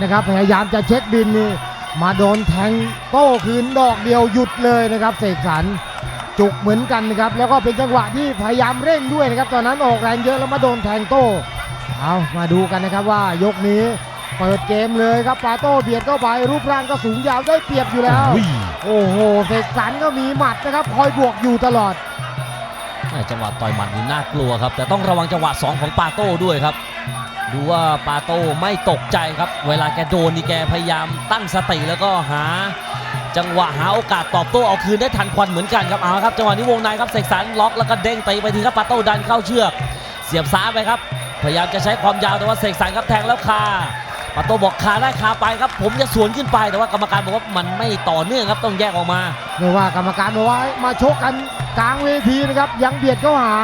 นะครับพยายามจะเช็คบินนี่มาโดนแทงโต้คืนดอกเดียวหยุดเลยนะครับเสกสรรจุกเหมือนกันนะครับแล้วก็เป็นจังหวะที่พยายามเร่งด้วยนะครับตอนนั้นออกแรงเยอะแล้วมาโดนแทงโต้เอามาดูกันนะครับว่ายกนี้เปิดเกมเลยครับปาโต้เบียดเข้าไปรูปร่างก็สูงยาวได้เปรียบอยู่แล้วอุ้ยโอ้โหเสกสรรก็มีหมัดนะครับคอยบวกอยู่ตลอดแม่จังหวะต่อยหมัดนี่น่ากลัวครับแต่ต้องระวังจังหวะ2ของปาโต้ด้วยครับ ดูว่าปาโต้ไม่ตกใจครับ เวลาแกโดนนี่แกพยายามตั้งสติแล้วก็หา จังหวะหาโอกาสตอบโต้เอาคืนได้ทันควันเหมือนกันครับเอาละครับจังหวะนี้วงในครับเสกสรรล็อกแล้วก็เด้งตีไปทีครับปาโต้ดันเข้าเชือก เสียบซ้ายไปครับ พยายามจะใช้ความยาวแต่ว่าเสกสรรครับแทงแล้วคาปาโต้บอกคาได้คาไปครับ ผมจะสวนขึ้นไปแต่ว่ากรรมการบอกว่ามันไม่ต่อเนื่องครับต้องแยกออกมาไม่ว่ากรรมการบอกว่ามาชกกันกลางเวทีนะครับยังเบียดเข้าหา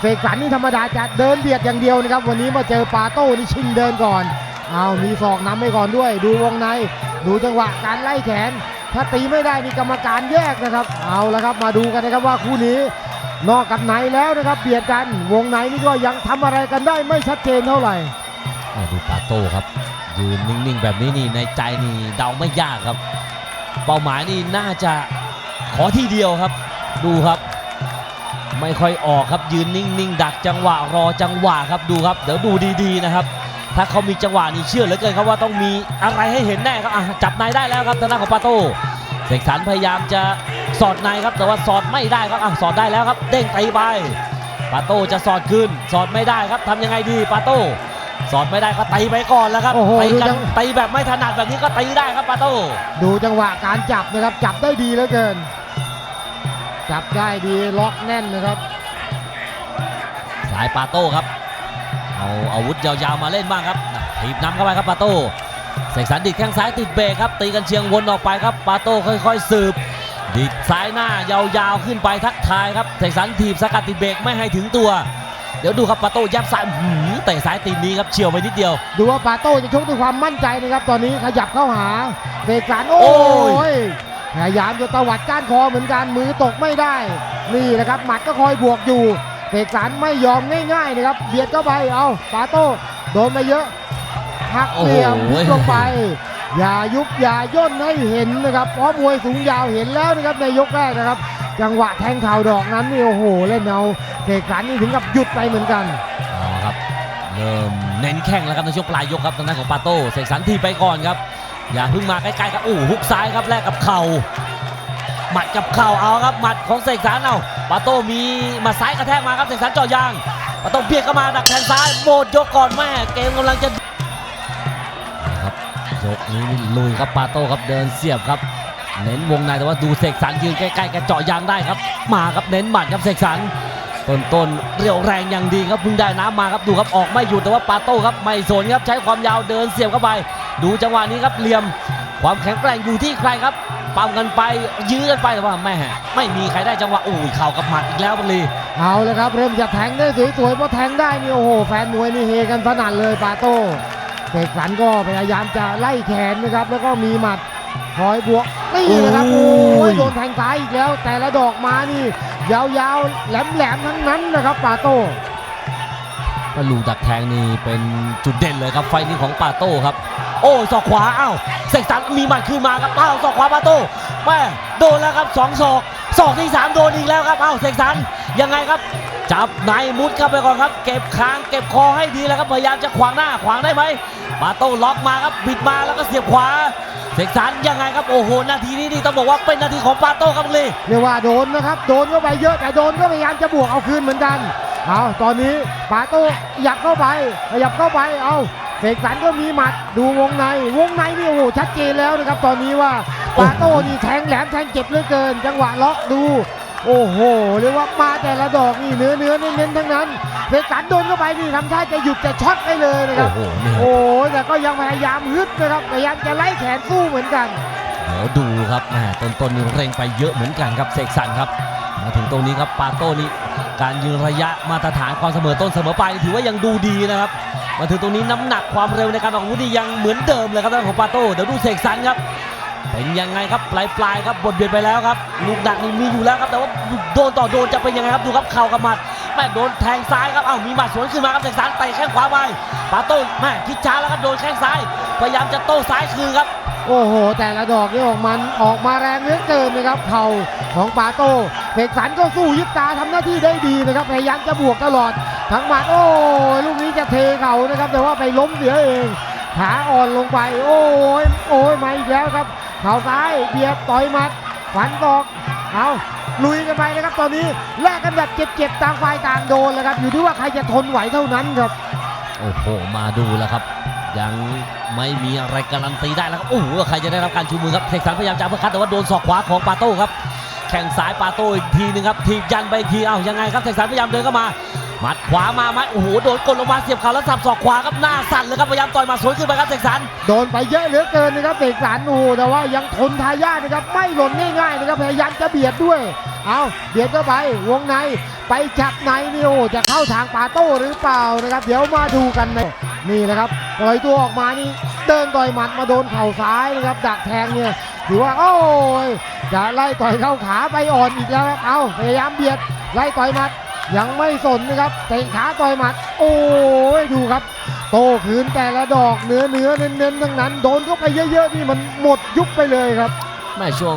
เสกสรรนี่ธรรมดาจะเดินเบียดอย่างเดียวนะครับ วันนี้มาเจอปาโต้นี่ชิงเดินก่อนเอามีศอกนำไปก่อนด้วย ดูวงใน ดูจังหวะการไล่แขน ถ้าตีไม่ได้นี่กรรมการแยกนะครับ เอาละครับมาดูกันนะครับว่าคู่นี้ นอกกับในแล้วนะครับเบียดกันวงในนี่ก็ยังทำอะไรกันได้ไม่ชัดเจนเท่าไหร่ดูปาโต้ครับยืนนิ่งๆแบบนี้นี่ในใจนี่เดาไม่ยากครับ เป้าหมายนี่น่าจะขอที่เดียวครับ ดูครับ ไม่ค่อยออกครับยืนนิ่งๆ ดักจังหวะรอจังหวะครับดูครับ เดี๋ยวดูดีๆนะครับ ถ้าเขามีจังหวะนี่เชื่อเหลือเกินครับว่าต้องมีอะไรให้เห็นแน่ครับอะจับในได้แล้วครับทางด้านของปาโต้เสกสรรพยายามจะสอดในครับแต่ว่าสอดไม่ได้ครับอะสอดได้แล้วครับ เด้งตีไปปาโต้จะสอดขึ้น สอดไม่ได้ครับทำยังไงดีปาโต้สอดไม่ได้ก็ตีไปก่อนแล้วครับโอ้โหตีดูกัจันงตีแบบไม่ถนัดแบบนี้ก็ตีได้ครับปาโต้ดูจังหวะการจับนะครับจับได้ดีเหลือเกิน จับได้ดีล็อกแน่นนะครับสายปาโต้ครับ เอาอาวุธยาวๆมาเล่นบ้างครับถีบนำเข้าไปครับปาโต้เสกสรรดิดแข้งซ้ายติดเบรกครับ ตีกันเชียงวนออกไปครับปาโต้ค่อยๆสืบ ดิดซ้ายหน้ายาวๆขึ้นไปทักทายครับเสกสรรถีบสกัดติดเบรกไม่ให้ถึงตัว เดี๋ยวดูครับปาโต้ยับซ้ายอื้อหือเตะซ้ายตีนนี้ครับเฉียวไปนิดเดียว ดูว่าปาโต้จะชกด้วยความมั่นใจนะครับตอนนี้ขยับเข้าหาเสกสรรโอ้โอ้ย พยายามจะตวัดก้านคอเหมือนกันมือตกไม่ได้ นี่นะครับหมัดก็คอยบวกอยู่เสกสรรไม่ยอมง่ายๆนะครับเบียดเข้าไปเอาปาโต้โดนมาเยอะหักเหลี่ยมพลิกลงไป อย่ายุบอย่าย่นให้เห็นนะครับเพราะมวยสูงยาวเห็นแล้วนะครับในยกแรกนะครับ จังหวะแทงเข่าดอกนั้นนี่โอ้โหเล่นเอาเสกสรรนี่ถึงกับหยุดไปเหมือนกันเอาละครับเริ่มเน้นแข้งแล้วครับในช่วงปลายยกครับทางด้านของปาโต้เสกสรรทีบไปก่อนครับ อย่าเพิ่งมาใกล้ๆครับโอ้โหฮุกซ้ายครับแลกกับเข่าหมัดกับเข่าเอาครับหมัดของเสกสรรเอาปาโต้มีมัดซ้ายกระแทกมาครับเสกสรรเจ่อยางปาโต้เบียดเข้ามาดักแทงซ้ายโบดยกก่อนแม่เกมกำลังจะครับยกนี้ลุยครับปาโต้ครับเดินเสียบครับ เน้นวงในแต่ว่าดูเสกสรรยืนใกล้ๆแกเจาะยางได้ครับ มาครับเน้นหมัดครับเสกสรรต้นต้นๆเรียวแรงอย่างดีครับเพิ่งได้น้ำมาครับดูครับออกไม่หยุดแต่ว่าปาโต้ครับไม่สนครับใช้ความยาวเดินเสียบเข้าไป ดูจังหวะนี้ครับเหลี่ยม ความแข็งแกร่งอยู่ที่ใครครับปั๊มกันไปยื้อกันไปแต่ว่าแม่ไม่มีใครได้จังหวะอุ้ยเข่ากับหมัดอีกแล้วบังลีเอาเลยครับ เริ่มจะแทงได้สวยๆพอแทงได้นี่โอ้โหแฟนมวยนี่เฮกันสนั่นเลยปาโต้เสกสรรก็พยายามจะไล่แขนนะครับ แล้วก็มีหมัดคอยบวกนี่นะครับโอ้ยโดนแทงซ้ายอีกแล้ว แต่ละดอกมานี่ ยาวๆแหลมๆทั้งนั้นนะครับปาโต้ก็ลูกดักแทงนี่เป็นจุดเด่นเลยครับไฟล์นี้ของปาโต้ครับ โอ้ศอกขวาอ้าวเสกสรรมีหมัดขึ้นมาครับอ้าวศอกขวาปาโต้แม่โดนแล้วครับสองศอกศอกที่สามโดนอีกแล้วครับอ้าวเสกสรรยังไงครับจับในมุดเข้าไปก่อนครับ เก็บคางเก็บคอให้ดีแล้วครับพยายามจะขวางหน้าขวางได้ไหมปาโต้ล็อกมาครับบิดมาแล้วก็เสียบขวาเสกสรรยังไงครับโอ้โหนาทีนี้นี่ต้องบอกว่าเป็นนาทีของปาโต้ครับเลยเรียกว่าโดนนะครับ โดนเข้าไปเยอะแต่โดนก็พยายามจะบวกเอาคืนเหมือนกันเอาตอนนี้ปาโต้ขยับเข้าไปขยับเข้าไปเอา เสกสรรก็มีหมัดดูวงในวงในนี่โอ้โหชัดเจนแล้วนะครับ ตอนนี้ว่าปาโต้นี่แทงแหลมแทงเจ็บเหลือเกิน จังหวะล็อกดู โอ้โหเรียกว่ามาแต่ละดอกนี่เนื้อเนื้อเน้นๆทั้งนั้นเสกสรรโดนเข้าไปนี่ทำท่าจะหยุดจะช็อตได้เลยนะคโอ้รับโหนี่ครับโอ้ยแต่ก็ยังพยายามฮึดนะครับพยายามจะไล่แขนสู้เหมือนกันเดี๋ยวดูครับแหมต้นต้นๆนี่เร่งไปเยอะเหมือนกันครับเสกสรรครับมาถึงตรงนี้ครับปาโต้นี่การยืนระยะมาตรฐานความเสมอต้นเสมอปลายนี่ถือว่ายังดูดีนะครับ มาถึงตรงนี้น้ำหนักความเร็วในการออกอาวุธนี่ยังเหมือนเดิมเลยครับด้านของปาโต้เดี๋ยวดูเสกสรรครับเป็นยังไงครับปลายปลายๆครับบทเบียดไปแล้วครับลูกดักนี่มีอยู่แล้วครับแต่ว่าโดนต่อโดนจะเป็นยังไงครับดูครับเข่ากับหมัดแม่โดนแทงซ้ายครับเอ้ามีหมัดสวนขึ้นมาครับเสกสรรเตะแข้งขวาไปปาโต้แม่คิดช้าแล้วครับโดนแข้งซ้ายพยายามจะโต้ซ้ายคืนครับ โอ้โห แต่ละดอกนี่ออกมันออกมาแรงเหลือเกินนะครับเข่าของปาโต้เสกสรรก็สู้ยิบตาทำหน้าที่ได้ดีนะครับพยายามจะบวกตลอด ทั้งหมัดโอ้ยลูกนี้จะเทเข่านะครับ แต่ว่าไปล้มเสียเองขาอ่อนลงไป โอ้ยโอ้ยมาอีกแล้วครับเข่าซ้ายเบียดต่อยหมัดฝันตอกเอาลุยกันไปนะครับตอนนี้แลกกันแบบเจ็บๆต่างฝ่ายต่างโดนแล้วครับ อยู่ที่ว่าใครจะทนไหวเท่านั้นครับ โอ้โห มาดูแล้วครับ ยังไม่มีอะไรการันตีได้แล้วครับโอ้โหใครจะได้รับการชูมือครับเสกสรรพยายามจะเพื่อคัดแต่ว่าโดนศอกขวาของปาโต้ครับแข่งซ้ายปาโต้อีกทีหนึงครับทีบยันไปอีกทีเอ้ายังไงครับเสกสรรพยายามเดินเข้ามา มัดขวามามัดโอ้โหโดนกดลงมาเสียบเข่าแล้วสับศอกขวาครับหน้าสั่นเลยครับพยายามต่อยมาสวนขึ้นไปครับเสกสรรโดนไปเยอะเหลือเกินนะครับเสกสรรโอ้โหแต่ว่ายังทนทายาทนะครับไม่หล่นง่ายๆนะครับพยายามจะเบียดด้วย เอาเบียดเข้าไปวงในไปจับในนี่โอ้จะเข้าทางปาโต้หรือเปล่านะครับ เดี๋ยวมาดูกันนะนี่นะครับปล่อยตัวออกมานี่เดินต่อยหมัดมาโดนเข่าซ้ายนะครับดักแทงเนี่ยถือว่าโอ้ยจะไล่ต่อยเข้าขาไปอ่อนอีกแล้วเอาพยายามเบียดไล่ต่อยหมัด ยังไม่สนนะครับเตะขาต่อยหมัด โอ้ยดูครับ โตคืนแต่ละดอกเนื้อเนื้อเน้นๆทั้งนั้น โดนเข้าไปเยอะๆนี่มันหมดยุบไปเลยครับแม่ช่วง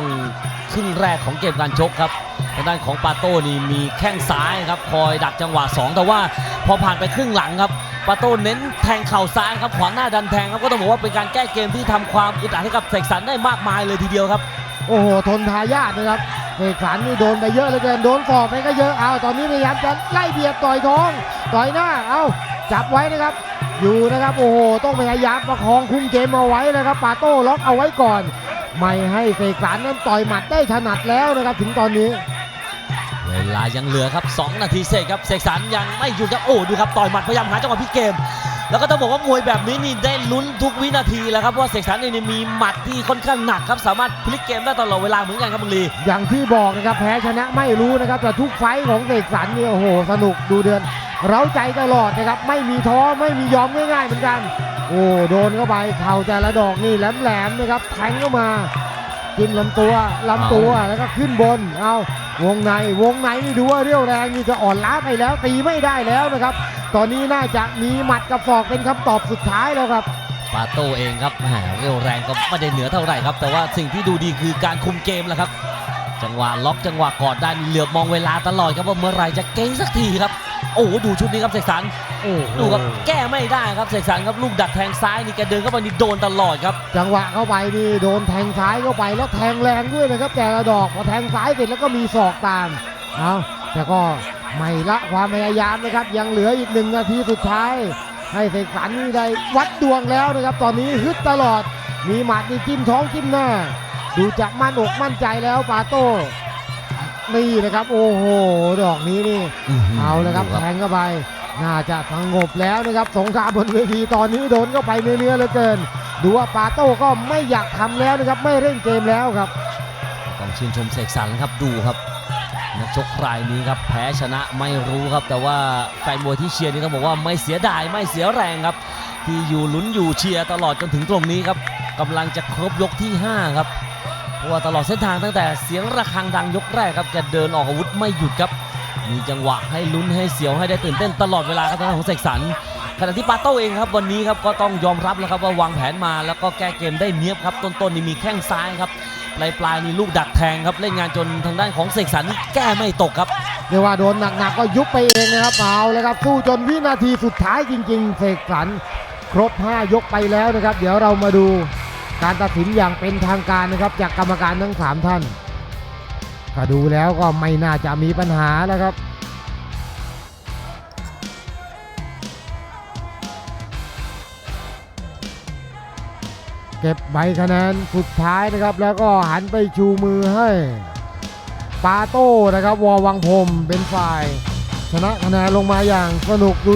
ครึ่งแรกของเกมการชกครับทางด้านของปาโต้นี่มีแข้งซ้ายครับคอยดักจังหวะ 2 แต่ว่าพอผ่านไปครึ่งหลังครับปาโต้เน้นแทงเข่าซ้ายครับขวางหน้าดันแทงครับก็ต้องบอกว่าเป็นการแก้เกมที่ทำความอึดอัดให้กับเสกสรรได้มากมายเลยทีเดียวครับ โอ้โหทนทายาทนะครับ เสกสรรนี่โดนไปเยอะเลยเกินโดนฟอกไปก็เยอะเอาตอนนี้พยายามจะไล่เบียดต่อยท้องต่อยหน้าเอาจับไว้นะครับ อยู่นะครับโอ้โหต้องพยายามประคองคุมเกมเอาไว้นะครับปาโต้ล็อกเอาไว้ก่อน ไม่ให้เสกสรรนั้นต่อยหมัดได้ถนัดแล้วนะครับ ถึงตอนนี้เวลายังเหลือครับ 2 นาทีเศษครับเสกสรรยังไม่หยุดครับโอ้ดูครับต่อยหมัดพยายามหาจังหวะพลิกเกม แล้วก็ต้องบอกว่ามวยแบบนี้นี่ได้ลุ้นทุกวินาทีแล้วครับเพราะว่าเสกสรรนี่มีหมัดที่ค่อนข้างหนักครับสามารถพลิกเกมได้ตลอดเวลาเหมือนกันครับบังลีอย่างที่บอกนะครับแพ้ชนะไม่รู้นะครับแต่ทุกไฟท์ของเสกสรรเนี่ยโอ้โหสนุกดูเดือน เร้าใจตลอดนะครับไม่มีท้อไม่มียอมง่ายๆเหมือนกัน โอ้โดนเข้าไปเข่าแต่ละดอกนี่แหลมๆนะครับแทงเข้ามาจิ้มลำตัวลำตัวแล้วก็ขึ้นบนเอาวงในวงในนี่ดูว่าเรี่ยวแรงนี่จะอ่อนล้าไปแล้วตีไม่ได้แล้วนะครับ ตอนนี้น่าจะมีหมัดกับศอกเป็นคำตอบสุดท้ายแล้วครับปาโต้เองครับแหมเร็วแรงก็ไม่ได้เหนือเท่าไหร่ครับ แต่ว่าสิ่งที่ดูดีคือการคุมเกมแหละครับ จังหวะล็อกจังหวะกอดได้นี่เหลือบมองเวลาตลอดครับว่าเมื่อไหรจะเก่งสักทีครับ โอ้โหดูชุดนี้ครับเสกสรรโอ้โหดูครับแก้ไม่ได้ครับเสกสรรครับลูกดักแทงซ้ายนี่แกเดินเข้าไปนี่โดนตลอดครับ จังหวะเข้าไปนี่โดนแทงซ้ายเข้าไปแล้วแทงแรงด้วยนะครับแต่ละดอกพอแทงซ้ายเสร็จแล้วก็มีศอกตามเอาแต่ก็ ไม่ละความพยายามนะครับ ยังเหลืออีกหนึ่งนาทีสุดท้าย ให้เสกสรรนี่ได้วัดดวงแล้วนะครับ ตอนนี้ฮึดตลอด มีหมัดนี่จิ้มท้องจิ้มหน้า ดูจะมั่นอกมั่นใจแล้วปาโต้นี่นะครับ โอ้โห ดอกนี้นี่ เอาเลยครับดูแทงเข้าไป น่าจะสงบแล้วนะครับ สงครามบนเวทีตอนนี้โดนเข้าไปเนื้อๆเหลือเกิน ดูว่าปาโต้ก็ไม่อยากทำแล้วนะครับ ไม่เร่งเกมแล้วครับ ต้องชื่นชมเสกสรรครับ ดูครับ นักชกรายนี้ครับแพ้ชนะไม่รู้ครับ แต่ว่าแฟนมวยที่เชียร์นี่ต้องบอกว่าไม่เสียดายไม่เสียแรงครับ ที่อยู่ลุ้นอยู่เชียร์ตลอดจนถึงตรงนี้ครับกำลังจะครบยกที่ 5 ครับเพราะว่าตลอดเส้นทางตั้งแต่เสียงระฆังดังยกแรกครับแกเดินออกอาวุธไม่หยุดครับ มีจังหวะให้ลุ้นให้เสียวให้ได้ตื่นเต้นตลอดเวลาครับทางด้านของเสกสรรขณะที่ปาโต้เองครับวันนี้ครับก็ต้องยอมรับแล้วครับว่าวางแผนมาแล้วก็แก้เกมได้เนียบครับต้นๆนี่มีแข้งซ้ายครับ ปลายปลายๆนี่ลูกดักแทงครับเล่นงานจนทางด้านของเสกสรรแก้ไม่ตกครับเรียกว่าโดนหนักๆก็ยุบไปเองนะครับเอาแล้วครับสู้จนวินาทีสุดท้ายจริง ๆเสกสรรครบ 5 ยกไปแล้วนะครับ เดี๋ยวเรามาดูการตัดสินอย่างเป็นทางการนะครับจากกรรมการทั้ง 3 ท่านก็ดูแล้วก็ไม่น่าจะมีปัญหาแล้วครับ เก็บใบคะแนนสุดท้ายนะครับ แล้วก็หันไปชูมือให้ปาโต้นะครับ วอวังพรมเป็นฝ่าย ชนะคะแนนลงมาอย่างสนุกดู